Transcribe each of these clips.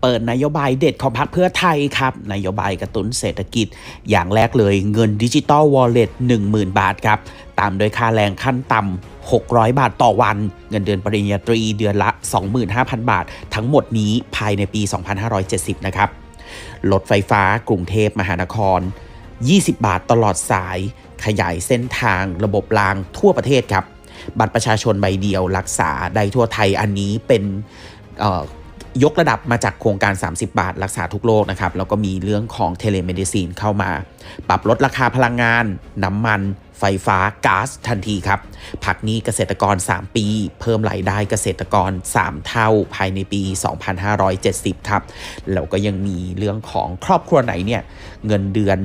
เปิดนโยบายเด็ดของพรรคเพื่อไทยครับ นโยบายกระตุ้นเศรษฐกิจ อย่างแรกเลยเงินดิจิตอลวอลเล็ต10,000 บาทครับ ตามโดยค่าแรงขั้นต่ำ600 บาทต่อวัน เงินเดือนปริญญาตรีเดือนละ 25,000 บาท ทั้งหมดนี้ภายในปี 2570 นะครับรถไฟฟ้ากรุงเทพมหานคร 20 บาทตลอดสาย ขยายเส้นทางระบบรางทั่วประเทศครับ บัตรประชาชนใบเดียวรักษาได้ทั่วไทยอันนี้เป็นเอ่อ ยกระดับมาจากโครงการ 30 บาท รักษาทุกโรคนะครับ แล้วก็มีเรื่องของเทเลเมดิซีนเข้ามา ปรับลดราคาพลังงาน น้ำมันไฟฟ้าก๊าซทันทีครับผักนี้เกษตรกร 3 ปี เพิ่มรายได้เกษตรกร 3 เท่าภายในปี 2570 ครับ แล้วก็ยังมีเรื่องของครอบครัวไหนเนี่ย เงินเดือน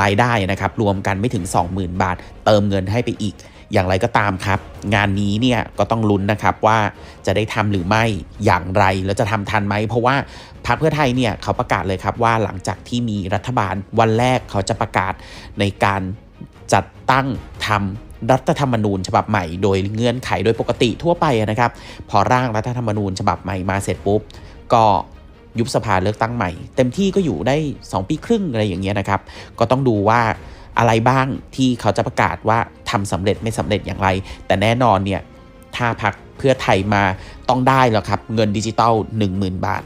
รายได้นะครับ รวมกันไม่ถึง 20,000 บาท เติมเงินให้ไปอีก อย่างไรก็ตามครับ งานนี้เนี่ยก็ต้องลุ้นนะครับว่าจะได้ทำหรือไม่อย่างไรแล้วจะทำทันไหม เพราะว่าพรรคเพื่อไทยเนี่ยเขาประกาศเลยครับว่าหลังจากที่มีรัฐบาลวันแรกเขาจะประกาศในการจัดตั้งทำรัฐธรรมนูญฉบับใหม่โดยเงื่อนไขโดยปกติทั่วไปนะครับ พอร่างรัฐธรรมนูญฉบับใหม่มาเสร็จปุ๊บ ก็ยุบสภาเลือกตั้งใหม่ เต็มที่ก็อยู่ได้ 2 ปีครึ่งอะไรอย่างเงี้ยนะครับ ก็ต้องดูว่าอะไรบ้างที่เขาจะประกาศว่า ทำสำเร็จไม่สำเร็จอย่างไร แต่แน่นอนเนี่ยถ้าพักเพื่อไทยมาต้องได้แล้วครับ เงินดิจิตอล10,000 บาท